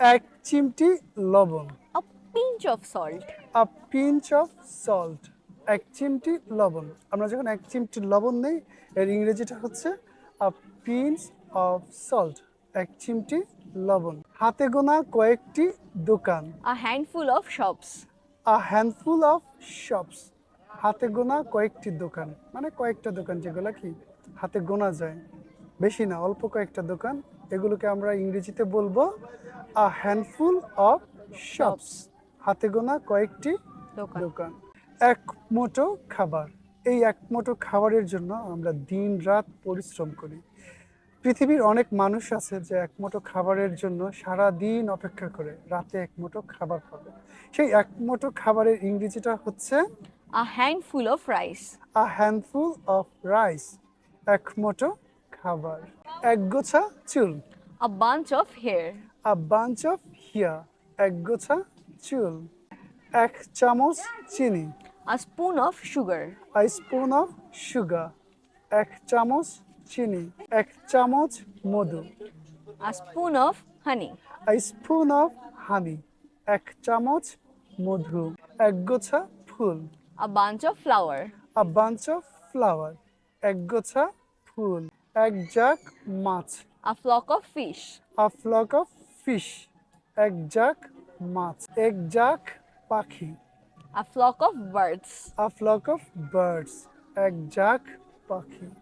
এক চিমটি লবণ। A pinch of salt a pinch of salt এক চিমটি লবণ। আমরা যখন এক চিমটি লবণ নেই এর ইংরেজিটা হচ্ছে আ পিঞ্চ অফ সল্ট এক চিমটি লবণ। হাতে গোনা কয়েকটি দোকান। A handful of shops a handful of shops হাতে গোনা কয়েকটি দোকান। মানে কয়েকটা দোকান যেগুলো কি? হাতে গোনা যায়। বেশি না অল্প কয়েকটা দোকান। এগুলোকে আমরা ইংরেজিতে বলব আ হ্যান্ডফুল অফ শপস হাতে গোনা কয়েকটি দোকান। এক মুঠো খাবার। এই এক মুঠো খাবারের জন্য আমরা দিন রাত পরিশ্রম করি। পৃথিবীর অনেক মানুষ আছে যে এক মুঠো খাবারের জন্য সারা দিন অপেক্ষা করে রাতে এক মুঠো খাবার পাবে। সেই এক মুঠো খাবারের ইংরেজিটা হচ্ছে a handful of rice a handful of rice এক মুঠো খাবার? এক গোছা চুল। A bunch of hair. A bunch of hair এক গোছা চুল। এক চামচ চিনি। A spoon of sugar. A spoon of sugar এক চামচ চিনি। এক চামচ মধু। A spoon of honey. A spoon of honey এক চামচ মধু। এক গোছা ফুল। A bunch of flower. A bunch of flower এক গোছা ফুল। এক জাক মাছ A flock of fish. A flock of fish এক জাক মাছ এক জাক পাখি A flock of birds. A flock of birds এক জাক পাখি